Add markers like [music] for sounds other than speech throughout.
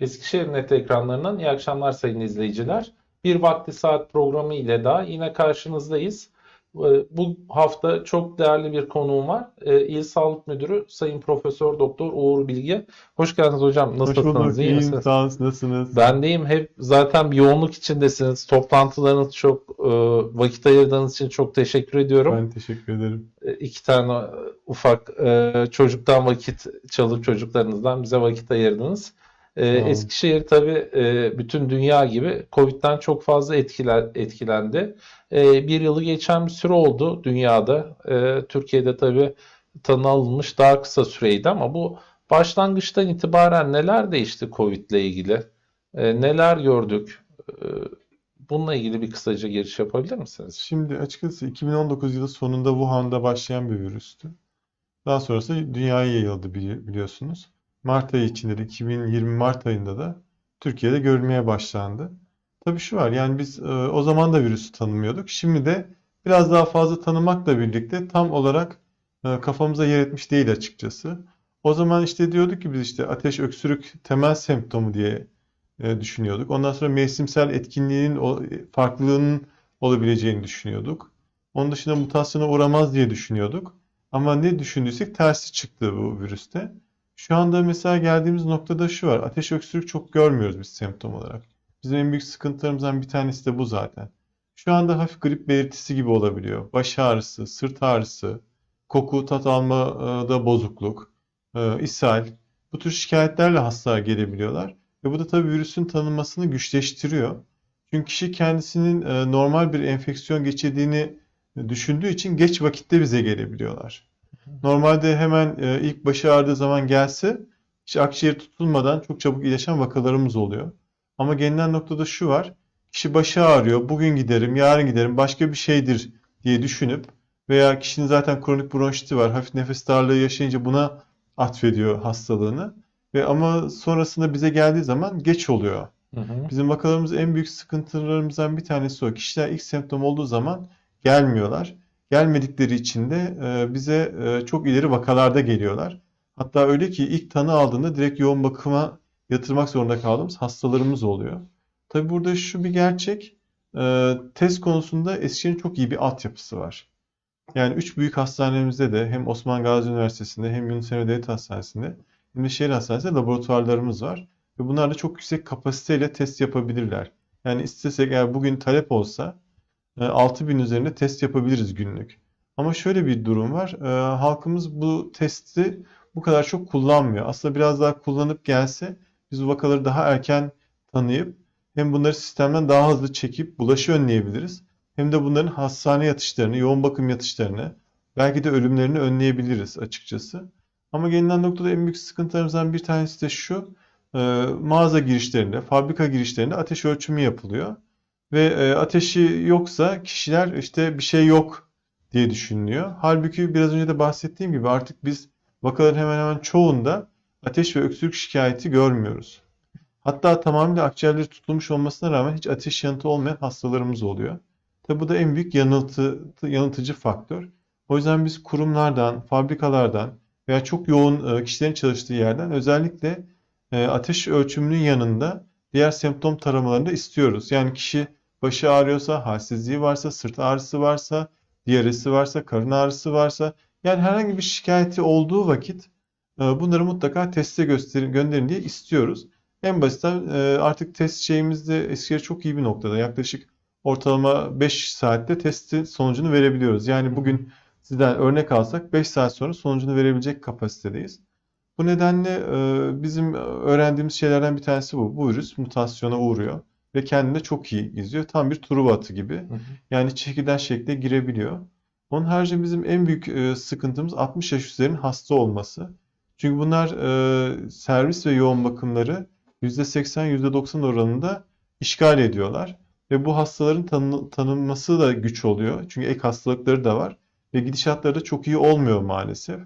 Eskişehir Net ekranlarından iyi akşamlar sayın izleyiciler. Bir Vakti Saat programı ile daha yine karşınızdayız. Ee, Bu hafta çok değerli bir konuğum var. Ee, İl Sağlık Müdürü Sayın Profesör Doktor Uğur Bilge. Hoş geldiniz hocam. Hoş Nasılsınız? bulduk. İyi İyiyim. misiniz? Sağ olun. Nasılsınız? Ben deyim hep zaten bir yoğunluk içindesiniz. Toplantılarınız çok e, vakit ayırdığınız için çok teşekkür ediyorum. Ben teşekkür ederim. E, iki tane ufak e, çocuktan vakit çalıp çocuklarınızdan bize vakit ayırdınız. E, olun. Eskişehir tabii e, bütün dünya gibi Covid'den çok fazla etkiler, etkilendi. E, bir yılı geçen bir süre oldu dünyada. E, Türkiye'de tabii tanı alınmış daha kısa süreydi ama bu başlangıçtan itibaren neler değişti Covid'le ilgili? E, neler gördük? E, bununla ilgili bir kısaca giriş yapabilir misiniz? Şimdi açıkçası 2019 yılı sonunda Wuhan'da başlayan bir virüstü. Daha sonrası dünyaya yayıldı bili- biliyorsunuz. Mart ayı içinde de 2020 Mart ayında da Türkiye'de görülmeye başlandı. Tabii şu var yani biz e, o zaman da virüsü tanımıyorduk. Şimdi de biraz daha fazla tanımakla birlikte tam olarak e, kafamıza yer etmiş değil açıkçası. O zaman işte diyorduk ki biz işte ateş, öksürük temel semptomu diye e, düşünüyorduk. Ondan sonra mevsimsel etkinliğinin o farklılığının olabileceğini düşünüyorduk. Onun dışında mutasyona uğramaz diye düşünüyorduk. Ama ne düşündüysek tersi çıktı bu virüste. Şu anda mesela geldiğimiz noktada şu var. Ateş öksürük çok görmüyoruz biz semptom olarak. Bizim en büyük sıkıntılarımızdan bir tanesi de bu zaten. Şu anda hafif grip belirtisi gibi olabiliyor. Baş ağrısı, sırt ağrısı, koku, tat almada bozukluk, e, ishal. Bu tür şikayetlerle hastalar gelebiliyorlar. Ve bu da tabii virüsün tanınmasını güçleştiriyor. Çünkü kişi kendisinin e, normal bir enfeksiyon geçirdiğini düşündüğü için geç vakitte bize gelebiliyorlar. Normalde hemen e, ilk başı ağrıdığı zaman gelse hiç akciğer tutulmadan çok çabuk iyileşen vakalarımız oluyor. Ama gelinen noktada şu var. Kişi başı ağrıyor, bugün giderim, yarın giderim, başka bir şeydir diye düşünüp veya kişinin zaten kronik bronşiti var, hafif nefes darlığı yaşayınca buna atfediyor hastalığını. Ve ama sonrasında bize geldiği zaman geç oluyor. Hı hı. Bizim vakalarımız en büyük sıkıntılarımızdan bir tanesi o. Kişiler ilk semptom olduğu zaman gelmiyorlar. Gelmedikleri için de e, bize e, çok ileri vakalarda geliyorlar. Hatta öyle ki ilk tanı aldığında direkt yoğun bakıma yatırmak zorunda kaldığımız hastalarımız oluyor. Tabii burada şu bir gerçek. e, Test konusunda Eskişehir'in çok iyi bir altyapısı var. Yani üç büyük hastanemizde de hem Osman Gazi Üniversitesi'nde hem Yunus Emre Devlet Hastanesi'nde hem de şehir hastanesinde laboratuvarlarımız var. Ve bunlar da çok yüksek kapasiteyle test yapabilirler. Yani istesek eğer bugün talep olsa 6000 üzerinde test yapabiliriz günlük. Ama şöyle bir durum var. e, Halkımız bu testi bu kadar çok kullanmıyor. Aslında biraz daha kullanıp gelse biz vakaları daha erken tanıyıp hem bunları sistemden daha hızlı çekip bulaşı önleyebiliriz. Hem de bunların hastane yatışlarını, yoğun bakım yatışlarını, belki de ölümlerini önleyebiliriz açıkçası. Ama gelinen noktada en büyük sıkıntılarımızdan bir tanesi de şu. e, Mağaza girişlerinde, fabrika girişlerinde ateş ölçümü yapılıyor. Ve e, ateşi yoksa kişiler işte bir şey yok diye düşünülüyor. Halbuki biraz önce de bahsettiğim gibi artık biz vakaların hemen hemen çoğunda ateş ve öksürük şikayeti görmüyoruz. Hatta tamamıyla akciğerleri tutulmuş olmasına rağmen hiç ateş yanıtı olmayan hastalarımız oluyor. Tabi bu da en büyük yanıltı, yanıltıcı faktör. O yüzden biz kurumlardan, fabrikalardan veya çok yoğun e, kişilerin çalıştığı yerden özellikle e, ateş ölçümünün yanında diğer semptom taramalarını da istiyoruz. Yani kişi başı ağrıyorsa, halsizliği varsa, sırt ağrısı varsa, diyaresi varsa, karın ağrısı varsa yani herhangi bir şikayeti olduğu vakit e, bunları mutlaka teste gösterin, gönderin diye istiyoruz. En basitten e, artık test şeyimizde Eskişehir çok iyi bir noktada. Yaklaşık ortalama 5 saatte testi sonucunu verebiliyoruz. Yani bugün sizden örnek alsak 5 saat sonra sonucunu verebilecek kapasitedeyiz. Bu nedenle e, bizim öğrendiğimiz şeylerden bir tanesi bu. Bu virüs mutasyona uğruyor ve kendini çok iyi izliyor. Tam bir Truva atı gibi. Hı hı. Yani çekirden şekle girebiliyor. Onun haricinde bizim en büyük e, sıkıntımız 60 yaş üzerinin hasta olması. Çünkü bunlar e, servis ve yoğun bakımları %80, %90 oranında işgal ediyorlar. Ve bu hastaların tanı- tanınması da güç oluyor. Çünkü ek hastalıkları da var. Ve gidişatları da çok iyi olmuyor maalesef.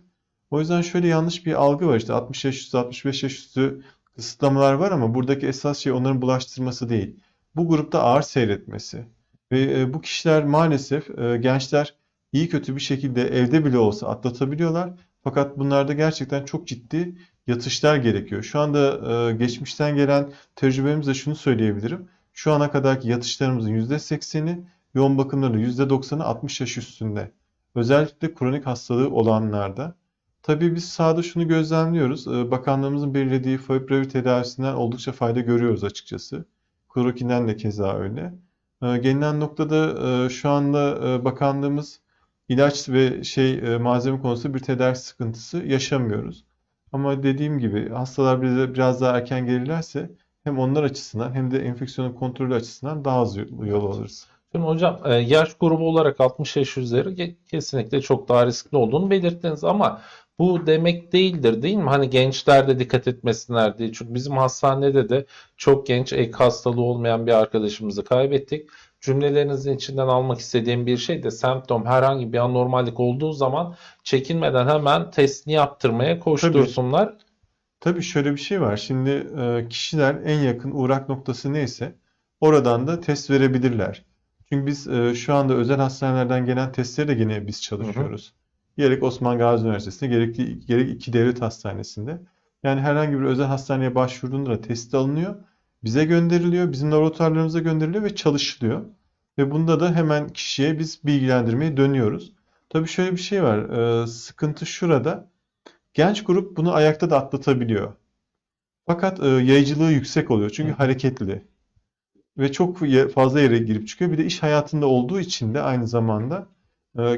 O yüzden şöyle yanlış bir algı var işte 60 yaş üstü 65 yaş üstü kısıtlamalar var ama buradaki esas şey onların bulaştırması değil. Bu grupta ağır seyretmesi. Ve e, bu kişiler maalesef e, gençler iyi kötü bir şekilde evde bile olsa atlatabiliyorlar. Fakat bunlarda gerçekten çok ciddi yatışlar gerekiyor. Şu anda e, geçmişten gelen tecrübemizle şunu söyleyebilirim. Şu ana kadarki yatışlarımızın %80'i, yoğun bakımların %90'ı 60 yaş üstünde. Özellikle kronik hastalığı olanlarda. Tabii biz sahada şunu gözlemliyoruz. E, Bakanlığımızın belirlediği favipiravir tedavisinden oldukça fayda görüyoruz açıkçası. Klorokinden de keza öyle. E, Gelinen noktada e, şu anda e, bakanlığımız ilaç ve şey e, malzeme konusunda bir tedarik sıkıntısı yaşamıyoruz. Ama dediğim gibi hastalar bize biraz daha erken gelirlerse hem onlar açısından hem de enfeksiyonun kontrolü açısından daha az yol alırız. Şimdi hocam yaş grubu olarak 60 yaş üzeri kesinlikle çok daha riskli olduğunu belirttiniz ama bu demek değildir değil mi? Hani gençler de dikkat etmesinler diye. Çünkü bizim hastanede de çok genç ek hastalığı olmayan bir arkadaşımızı kaybettik. Cümlelerinizin içinden almak istediğim bir şey de semptom herhangi bir anormallik olduğu zaman çekinmeden hemen testini yaptırmaya koştursunlar. Tabii şöyle bir şey var. Şimdi e, kişiler en yakın uğrak noktası neyse oradan da test verebilirler. Çünkü biz e, şu anda özel hastanelerden gelen testleri de yine biz çalışıyoruz. Gerek Osman Gazi Üniversitesi'nde gerek, gerek iki devlet hastanesinde. Yani herhangi bir özel hastaneye başvurduğunda da test alınıyor. Bize gönderiliyor, bizim laboratuvarlarımıza gönderiliyor ve çalışılıyor. Ve bunda da hemen kişiye biz bilgilendirmeye dönüyoruz. Tabii şöyle bir şey var. e, sıkıntı şurada. Genç grup bunu ayakta da atlatabiliyor. Fakat e, yayıcılığı yüksek oluyor. Çünkü Hı hareketli. Ve çok fazla yere girip çıkıyor. Bir de iş hayatında olduğu için de aynı zamanda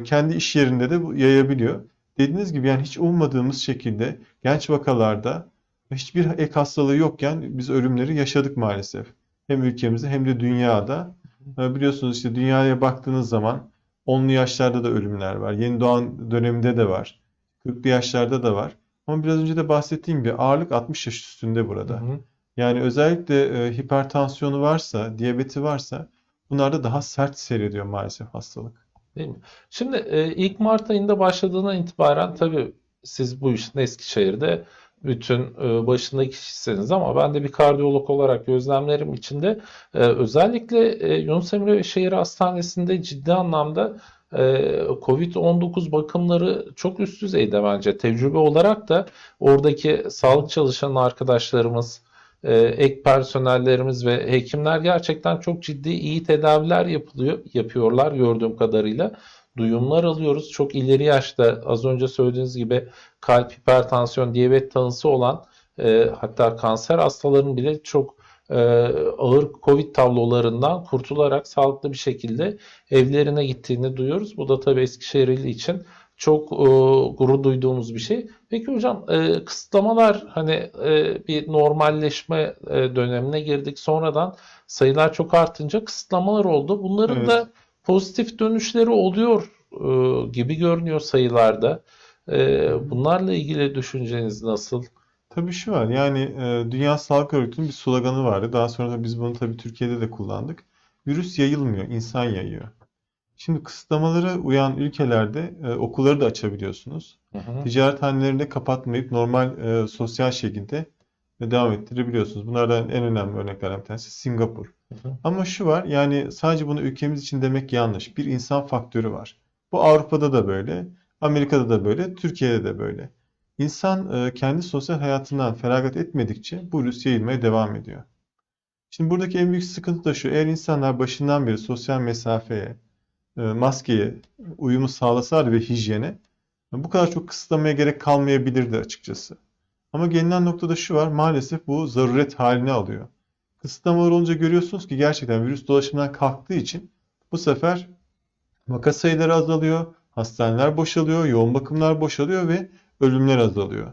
kendi iş yerinde de yayabiliyor. Dediğiniz gibi yani hiç ummadığımız şekilde genç vakalarda hiçbir ek hastalığı yokken biz ölümleri yaşadık maalesef. Hem ülkemizde hem de dünyada. E, Biliyorsunuz işte dünyaya baktığınız zaman 10'lu yaşlarda da ölümler var. Yeni doğan döneminde de var. 40'lı yaşlarda da var. Ama biraz önce de bahsettiğim gibi ağırlık 60 yaş üstünde Hı burada. hı. Yani özellikle e, hipertansiyonu varsa, diyabeti varsa bunlarda daha sert seyrediyor maalesef hastalık. Değil mi? Şimdi e, ilk Mart ayında başladığına itibaren tabii siz bu işin Eskişehir'de bütün e, başındaki kişisiniz ama ben de bir kardiyolog olarak gözlemlerim içinde e, özellikle e, Yunus Emre Şehir Hastanesi'nde ciddi anlamda e, COVID-19 bakımları çok üst düzeyde bence. Tecrübe olarak da oradaki sağlık çalışan arkadaşlarımız, e, ek personellerimiz ve hekimler gerçekten çok ciddi iyi tedaviler yapılıyor, yapıyorlar gördüğüm kadarıyla. Duyumlar alıyoruz. Çok ileri yaşta az önce söylediğiniz gibi kalp, hipertansiyon, diyabet tanısı olan e, hatta kanser hastalarının bile çok e, ağır COVID tablolarından kurtularak sağlıklı bir şekilde evlerine gittiğini duyuyoruz. Bu da tabii Eskişehirli için çok e, gurur duyduğumuz bir şey. Peki hocam e, kısıtlamalar hani e, bir normalleşme e, dönemine girdik. Sonradan sayılar çok artınca kısıtlamalar oldu. Bunların Evet. da pozitif dönüşleri oluyor e, gibi görünüyor sayılarda. E, bunlarla ilgili düşünceniz nasıl? Tabii şu var yani e, Dünya Sağlık Örgütü'nün bir sloganı vardı. Daha sonra da biz bunu tabii Türkiye'de de kullandık. Virüs yayılmıyor, insan yayıyor. Şimdi kısıtlamalara uyan ülkelerde e, okulları da açabiliyorsunuz. Hı hı. De kapatmayıp normal e, sosyal şekilde devam ettirebiliyorsunuz. Bunlardan en önemli örneklerden bir tanesi Singapur. Hı hı. Ama şu var yani sadece bunu ülkemiz için demek yanlış. Bir insan faktörü var. Bu Avrupa'da da böyle, Amerika'da da böyle, Türkiye'de de böyle. İnsan e, kendi sosyal hayatından feragat etmedikçe bu virüs yayılmaya devam ediyor. Şimdi buradaki en büyük sıkıntı da şu. Eğer insanlar başından beri sosyal mesafeye, e, maskeye uyumu sağlasalar ve hijyene bu kadar çok kısıtlamaya gerek kalmayabilirdi açıkçası. Ama gelinen noktada şu var. Maalesef bu zaruret haline alıyor. Kısıtlamalar olunca görüyorsunuz ki gerçekten virüs dolaşımdan kalktığı için bu sefer vaka sayıları azalıyor, hastaneler boşalıyor, yoğun bakımlar boşalıyor ve ölümler azalıyor.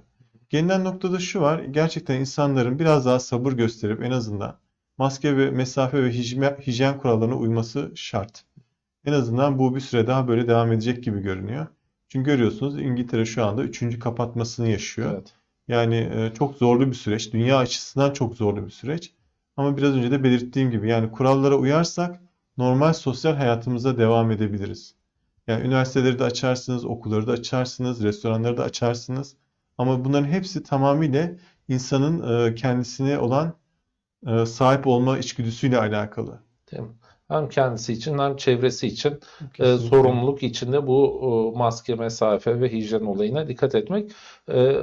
Gelinen noktada şu var. Gerçekten insanların biraz daha sabır gösterip en azından maske ve mesafe ve hijyen, hijyen kurallarına uyması şart. En azından bu bir süre daha böyle devam edecek gibi görünüyor. Çünkü görüyorsunuz İngiltere şu anda üçüncü kapatmasını yaşıyor. Evet. Yani e, çok zorlu bir süreç. Dünya açısından çok zorlu bir süreç. Ama biraz önce de belirttiğim gibi yani kurallara uyarsak normal sosyal hayatımıza devam edebiliriz. Yani üniversiteleri de açarsınız, okulları da açarsınız, restoranları da açarsınız. Ama bunların hepsi tamamıyla insanın e, kendisine olan e, sahip olma içgüdüsüyle alakalı. Mi? Hem kendisi için hem çevresi için e, sorumluluk içinde bu e, maske, mesafe ve hijyen olayına dikkat etmek. E,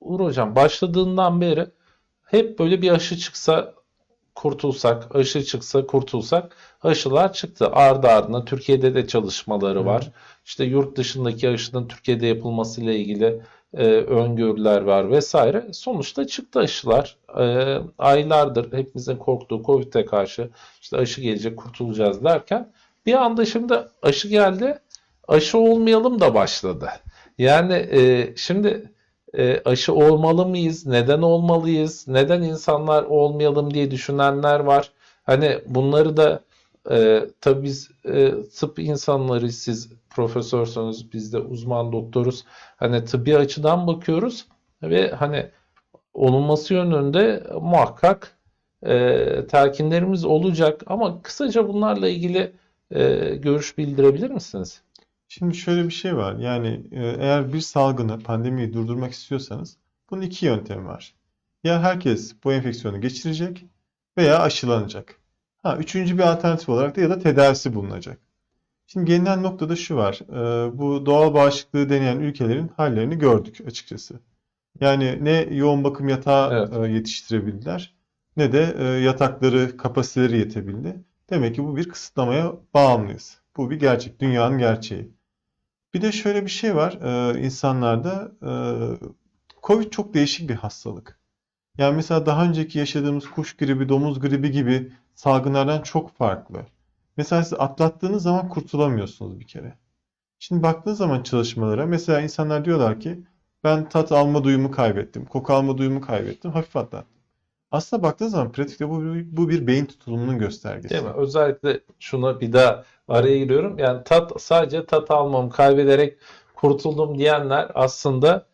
Uğur Hocam başladığından beri hep böyle bir aşı çıksa kurtulsak, aşı çıksa kurtulsak aşılar çıktı. Ardı ardına Türkiye'de de çalışmaları var. İşte yurt dışındaki aşının Türkiye'de yapılmasıyla ilgili e, öngörüler var vesaire. Sonuçta çıktı aşılar. E, aylardır hepimizin korktuğu Covid'e karşı işte aşı gelecek kurtulacağız derken bir anda şimdi aşı geldi. Aşı olmayalım da başladı. Yani e, şimdi e, aşı olmalı mıyız? Neden olmalıyız? Neden insanlar olmayalım diye düşünenler var. Hani bunları da e, tabii biz e, tıp insanları siz profesörsünüz biz de uzman doktoruz. Hani tıbbi açıdan bakıyoruz ve hani olunması yönünde muhakkak e, telkinlerimiz olacak ama kısaca bunlarla ilgili e, görüş bildirebilir misiniz? Şimdi şöyle bir şey var. Yani e, eğer bir salgını, pandemiyi durdurmak istiyorsanız bunun iki yöntemi var. Ya herkes bu enfeksiyonu geçirecek veya aşılanacak. Ha, üçüncü bir alternatif olarak da ya da tedavisi bulunacak. Şimdi gelinen noktada şu var. E, bu doğal bağışıklığı deneyen ülkelerin hallerini gördük açıkçası. Yani ne yoğun bakım yatağı Evet. e, yetiştirebildiler ne de e, yatakları, kapasiteleri yetebildi. Demek ki bu bir kısıtlamaya bağımlıyız. Bu bir gerçek, dünyanın gerçeği. Bir de şöyle bir şey var e, insanlarda. Covid çok değişik bir hastalık. Yani mesela daha önceki yaşadığımız kuş gribi, domuz gribi gibi salgınlardan çok farklı. Mesela siz atlattığınız zaman kurtulamıyorsunuz bir kere. Şimdi baktığınız zaman çalışmalara mesela insanlar diyorlar ki ben tat alma duyumu kaybettim, koku alma duyumu kaybettim, hafif atlattım. Aslında baktığınız zaman pratikte bu, bu bir beyin tutulumunun göstergesi. Değil mi? Özellikle şuna bir daha araya giriyorum. Yani tat sadece tat almam kaybederek kurtuldum diyenler aslında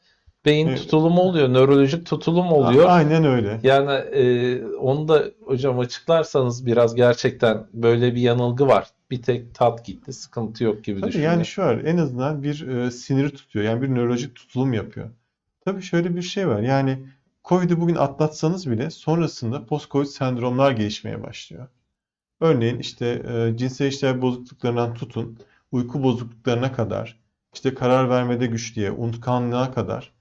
beyin Evet. tutulumu oluyor, nörolojik tutulum oluyor. Aynen öyle. Yani e, onu da hocam açıklarsanız biraz gerçekten böyle bir yanılgı var. Bir tek tat gitti, sıkıntı yok gibi Tabii düşünüyor. yani şu var en azından bir e, siniri tutuyor. Yani bir nörolojik tutulum yapıyor. Tabii şöyle bir şey var. Yani Covid'i bugün atlatsanız bile sonrasında post-Covid sendromlar gelişmeye başlıyor. Örneğin işte e, cinsel işlev bozukluklarından tutun, uyku bozukluklarına kadar, işte karar vermede güçlüğe, unutkanlığa kadar,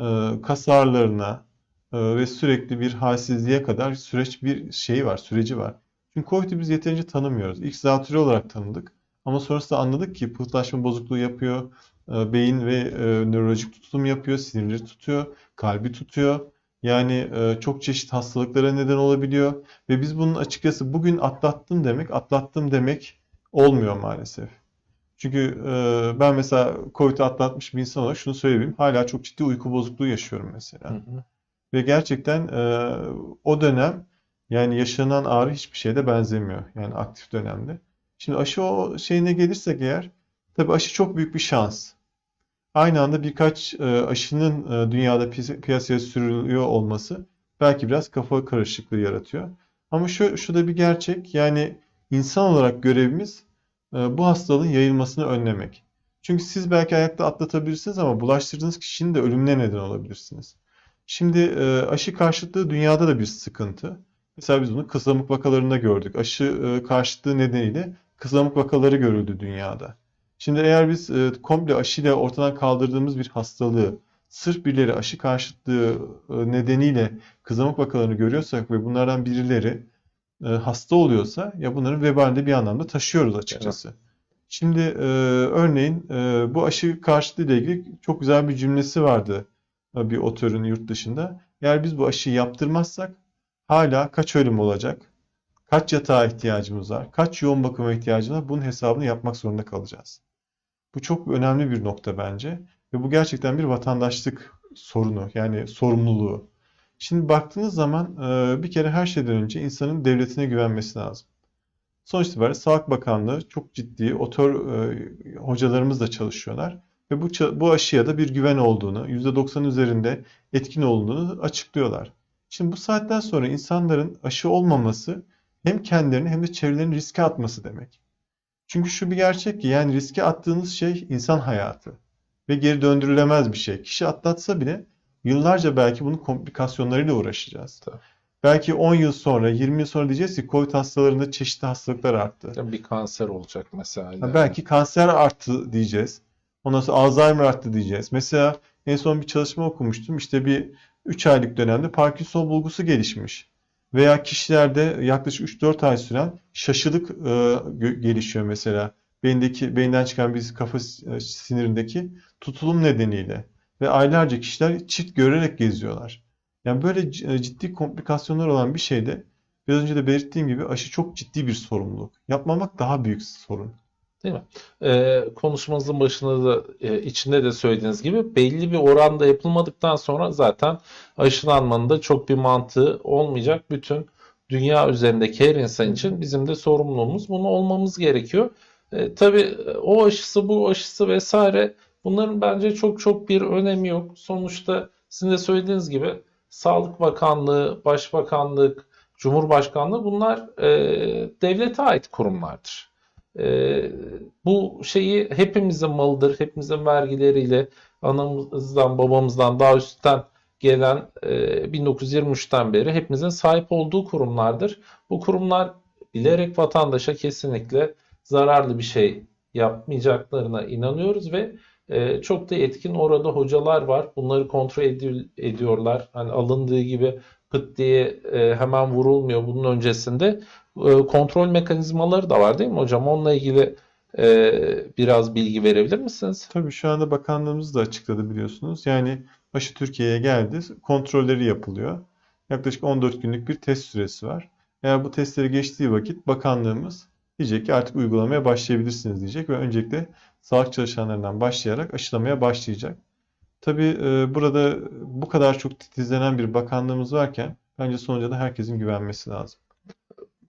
e, kas ağrılarına e, ve sürekli bir halsizliğe kadar süreç bir şeyi var, süreci var. Çünkü Covid'i biz yeterince tanımıyoruz. İlk zatürre olarak tanıdık. Ama sonrasında anladık ki pıhtılaşma bozukluğu yapıyor, e, beyin ve nörolojik tutulum yapıyor, sinirleri tutuyor, kalbi tutuyor. Yani çok çeşit hastalıklara neden olabiliyor. Ve biz bunun açıkçası bugün atlattım demek, atlattım demek olmuyor maalesef. Çünkü e, ben mesela Covid'i atlatmış bir insan olarak şunu söyleyebilirim. Hala çok ciddi uyku bozukluğu yaşıyorum mesela. Hı hı. Ve gerçekten e, o dönem yani yaşanan ağrı hiçbir şeye benzemiyor. Yani aktif dönemde. Şimdi aşı o şeyine gelirsek eğer, tabii aşı çok büyük bir şans. Aynı anda birkaç e, aşının e, dünyada piyas- piyasaya sürülüyor olması belki biraz kafa karışıklığı yaratıyor. Ama şu, şu da bir gerçek. Yani insan olarak görevimiz bu hastalığın yayılmasını önlemek. Çünkü siz belki ayakta atlatabilirsiniz ama bulaştırdığınız kişinin de ölümüne neden olabilirsiniz. Şimdi e, aşı karşıtlığı dünyada da bir sıkıntı. Mesela biz bunu kızamık vakalarında gördük. Aşı e, karşıtlığı nedeniyle kızamık vakaları görüldü dünyada. Şimdi eğer biz e, komple aşıyla ortadan kaldırdığımız bir hastalığı sırf birileri aşı karşıtlığı e, nedeniyle kızamık vakalarını görüyorsak ve bunlardan birileri e, hasta oluyorsa ya bunların vebalini de bir anlamda taşıyoruz açıkçası. Şimdi e, örneğin e, bu aşı karşıtlığı ile ilgili çok güzel bir cümlesi vardı e, bir otörün yurt dışında. Eğer biz bu aşıyı yaptırmazsak hala kaç ölüm olacak? Kaç yatağa ihtiyacımız var? Kaç yoğun bakıma ihtiyacımız var? Bunun hesabını yapmak zorunda kalacağız. Bu çok önemli bir nokta bence. Ve bu gerçekten bir vatandaşlık sorunu. Yani sorumluluğu. Şimdi baktığınız zaman e, bir kere her şeyden önce insanın devletine güvenmesi lazım. Sonuç itibariyle Sağlık Bakanlığı çok ciddi otör e, hocalarımız da çalışıyorlar. Ve bu, bu aşıya da bir güven olduğunu, %90 üzerinde etkin olduğunu açıklıyorlar. Şimdi bu saatten sonra insanların aşı olmaması hem kendilerini hem de çevrelerini riske atması demek. Çünkü şu bir gerçek ki yani riske attığınız şey insan hayatı ve geri döndürülemez bir şey. Kişi atlatsa bile yıllarca belki bunun komplikasyonlarıyla uğraşacağız. Tabii. Belki 10 yıl sonra, 20 yıl sonra diyeceğiz ki COVID hastalarında çeşitli hastalıklar arttı. Bir kanser olacak mesela. Ha, belki kanser arttı diyeceğiz. Ondan sonra Alzheimer arttı diyeceğiz. Mesela en son bir çalışma okumuştum. İşte bir 3 aylık dönemde Parkinson bulgusu gelişmiş. Veya kişilerde yaklaşık 3-4 ay süren şaşılık e, gelişiyor mesela. Beyindeki, beyinden çıkan bir kafa s- sinirindeki tutulum nedeniyle. Ve aylarca kişiler çift görerek geziyorlar. Yani böyle e, ciddi komplikasyonlar olan bir şeyde biraz önce de belirttiğim gibi aşı çok ciddi bir sorumluluk. Yapmamak daha büyük sorun. Değil mi? Ee, konuşmamızın başında da e, içinde de söylediğiniz gibi belli bir oranda yapılmadıktan sonra zaten aşılanmanın da çok bir mantığı olmayacak. Bütün dünya üzerindeki her insan için bizim de sorumluluğumuz bunu olmamız gerekiyor. E, tabii e, o aşısı bu aşısı vesaire bunların bence çok çok bir önemi yok. Sonuçta sizin de söylediğiniz gibi Sağlık Bakanlığı, Başbakanlık, Cumhurbaşkanlığı bunlar e, devlete ait kurumlardır. E, bu şeyi hepimizin malıdır. Hepimizin vergileriyle anamızdan babamızdan daha üstten gelen e, 1923'ten beri hepimizin sahip olduğu kurumlardır. Bu kurumlar bilerek vatandaşa kesinlikle zararlı bir şey yapmayacaklarına inanıyoruz ve e, çok da etkin orada hocalar var. Bunları kontrol edi- ediyorlar. Hani alındığı gibi pıt diye e, hemen vurulmuyor. Bunun öncesinde e, kontrol mekanizmaları da var değil mi hocam? Onunla ilgili e, biraz bilgi verebilir misiniz? Tabii şu anda bakanlığımız da açıkladı biliyorsunuz. Yani aşı Türkiye'ye geldi, kontrolleri yapılıyor. Yaklaşık 14 günlük bir test süresi var. Eğer bu testleri geçtiği vakit bakanlığımız diyecek ki artık uygulamaya başlayabilirsiniz diyecek ve öncelikle sağlık çalışanlarından başlayarak aşılamaya başlayacak. Tabii e, burada bu kadar çok titizlenen bir bakanlığımız varken bence sonuca da herkesin güvenmesi lazım.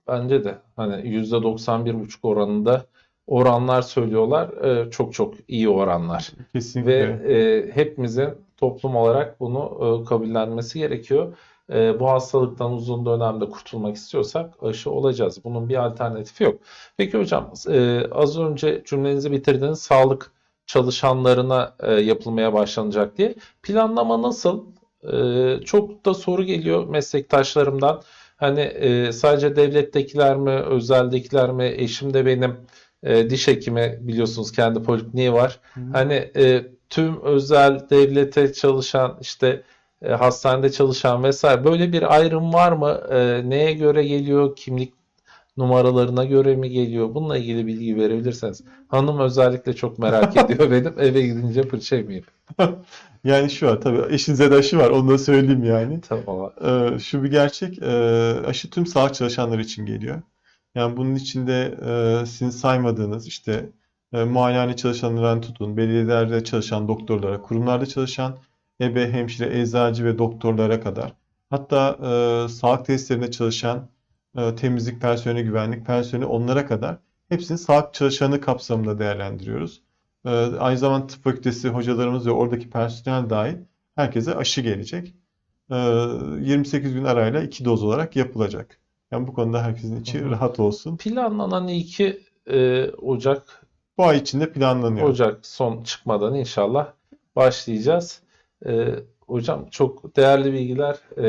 Bence de hani %91,5 oranında oranlar söylüyorlar. E, çok çok iyi oranlar. Ve Kesinlikle. e, hepimizin toplum olarak bunu e, kabullenmesi gerekiyor. E, bu hastalıktan uzun dönemde kurtulmak istiyorsak aşı olacağız. Bunun bir alternatifi yok. Peki hocam, e, az önce cümlenizi bitirdiniz. Sağlık çalışanlarına e, yapılmaya başlanacak diye. Planlama nasıl? E, çok da soru geliyor meslektaşlarımdan. Hani e, sadece devlettekiler mi, özeldekiler mi? Eşim de benim e, diş hekimi biliyorsunuz kendi polikliniği var. Hani e, tüm özel devlete çalışan işte e, hastanede çalışan vesaire böyle bir ayrım var mı? E, neye göre geliyor? Kimlik numaralarına göre mi geliyor? Bununla ilgili bilgi verebilirseniz. Hanım özellikle çok merak [laughs] ediyor benim eve gidince fırça yemeyeyim. [laughs] Yani şu var tabii eşinize de aşı var onu da söyleyeyim yani. Tamam. Ee, şu bir gerçek, e, aşı tüm sağlık çalışanları için geliyor. Yani bunun içinde e, sizin saymadığınız işte e, muayenehane çalışanlarından tutun, belediyelerde çalışan doktorlara, kurumlarda çalışan ebe, hemşire, eczacı ve doktorlara kadar. Hatta e, sağlık tesislerinde çalışan e, temizlik personeli, güvenlik personeli onlara kadar hepsini sağlık çalışanı kapsamında değerlendiriyoruz. E, aynı zamanda tıp fakültesi hocalarımız ve oradaki personel dahil herkese aşı gelecek. Ee, 28 gün arayla iki doz olarak yapılacak. Yani bu konuda herkesin içi Hı hı. rahat olsun. Planlanan 2 e, Ocak Bu ay içinde planlanıyor. Ocak son çıkmadan inşallah başlayacağız. Ee, hocam çok değerli bilgiler e,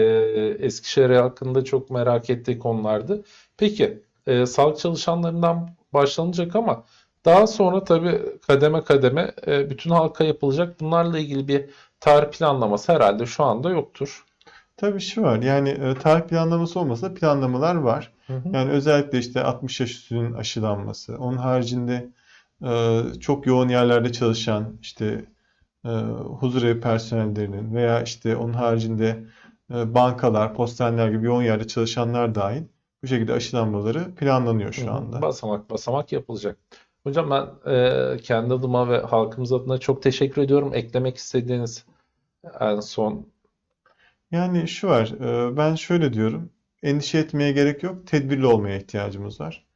Eskişehir hakkında çok merak ettiği konulardı. Peki e, sağlık çalışanlarından başlanacak ama daha sonra tabii kademe kademe e, bütün halka yapılacak. Bunlarla ilgili bir tarih planlaması herhalde şu anda yoktur. Tabii şu var. Yani e, tarih planlaması olmasa planlamalar var. Hı hı. Yani özellikle işte 60 yaş üstünün aşılanması. Onun haricinde e, çok yoğun yerlerde çalışan işte e, huzurevi personellerinin veya işte onun haricinde e, bankalar, postaneler gibi yoğun yerde çalışanlar dahil bu şekilde aşılanmaları planlanıyor şu anda. Basamak basamak yapılacak. Hocam ben e, kendi adıma ve halkımız adına çok teşekkür ediyorum. Eklemek istediğiniz en son Yani şu var, e, ben şöyle diyorum, endişe etmeye gerek yok, tedbirli olmaya ihtiyacımız var.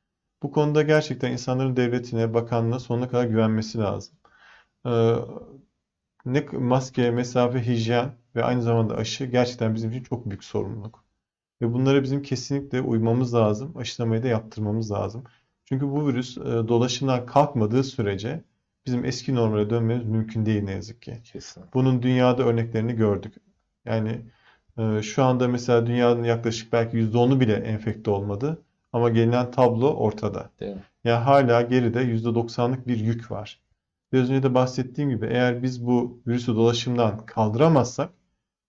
Bu konuda gerçekten insanların devletine, bakanlığına sonuna kadar güvenmesi lazım. E, maske, mesafe, hijyen ve aynı zamanda aşı gerçekten bizim için çok büyük sorumluluk. Ve bunlara bizim kesinlikle uymamız lazım, aşılamayı da yaptırmamız lazım. Çünkü bu virüs e, dolaşımdan kalkmadığı sürece bizim eski normale dönmemiz mümkün değil ne yazık ki. kesin. Bunun dünyada örneklerini gördük. Yani e, şu anda mesela dünyanın yaklaşık belki %10'u bile enfekte olmadı. Ama gelinen tablo ortada. Değil mi? Yani hala geride %90'lık bir yük var. Biraz önce de bahsettiğim gibi eğer biz bu virüsü dolaşımdan kaldıramazsak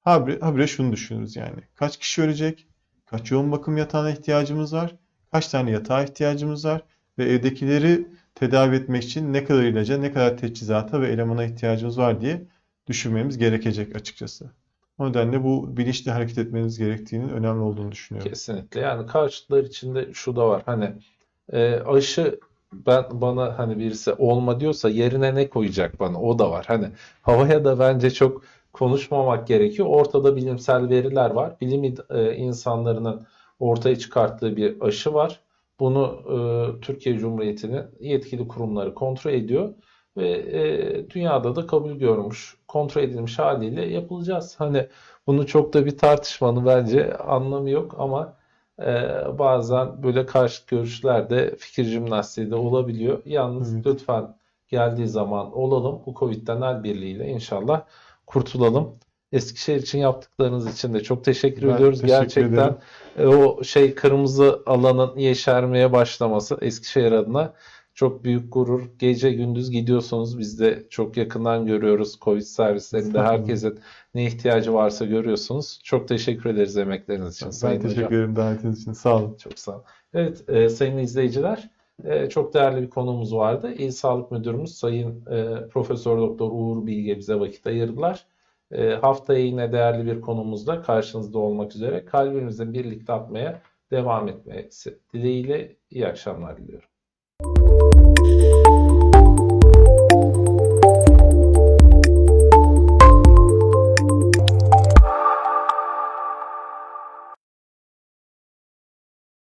habire, habire şunu düşünürüz yani. Kaç kişi ölecek? Kaç yoğun bakım yatağına ihtiyacımız var? Kaç tane yatağa ihtiyacımız var? Ve evdekileri tedavi etmek için ne kadar ilaca, ne kadar teçhizata ve elemana ihtiyacımız var diye düşünmemiz gerekecek açıkçası. O nedenle bu bilinçli hareket etmeniz gerektiğinin önemli olduğunu düşünüyorum. Kesinlikle. Yani karşıtlar içinde şu da var. Hani e, aşı ben bana hani birisi olma diyorsa yerine ne koyacak bana? O da var. Hani havaya da bence çok konuşmamak gerekiyor. Ortada bilimsel veriler var. Bilim e, insanlarının ortaya çıkarttığı bir aşı var. Bunu e, Türkiye Cumhuriyeti'nin yetkili kurumları kontrol ediyor ve e, dünyada da kabul görmüş, kontrol edilmiş haliyle yapılacağız. Hani bunu çok da bir tartışmanın bence anlamı yok ama e, bazen böyle karşıt görüşler de fikir jimnastiği de olabiliyor. Yalnız Evet. lütfen geldiği zaman olalım. Bu Covid'den el birliğiyle inşallah kurtulalım. Eskişehir için yaptıklarınız için de çok teşekkür Ben ediyoruz. teşekkür Gerçekten ederim. e, o şey kırmızı alanın yeşermeye başlaması Eskişehir adına çok büyük gurur. Gece gündüz gidiyorsunuz. Biz de çok yakından görüyoruz. Covid servislerinde herkesin ne ihtiyacı varsa görüyorsunuz. Çok teşekkür ederiz emekleriniz için Ben Sayın Hocam. teşekkür ederim davetiniz için. Sağ olun. Çok sağ olun. Evet, e, sayın izleyiciler, e, çok değerli bir konuğumuz vardı. İl Sağlık Müdürümüz Sayın e, Profesör Doktor Uğur Bilge bize vakit ayırdılar. E, haftaya yine değerli bir konumuzla karşınızda olmak üzere kalbimizin birlikte atmaya devam etmesi dileğiyle iyi akşamlar diliyorum.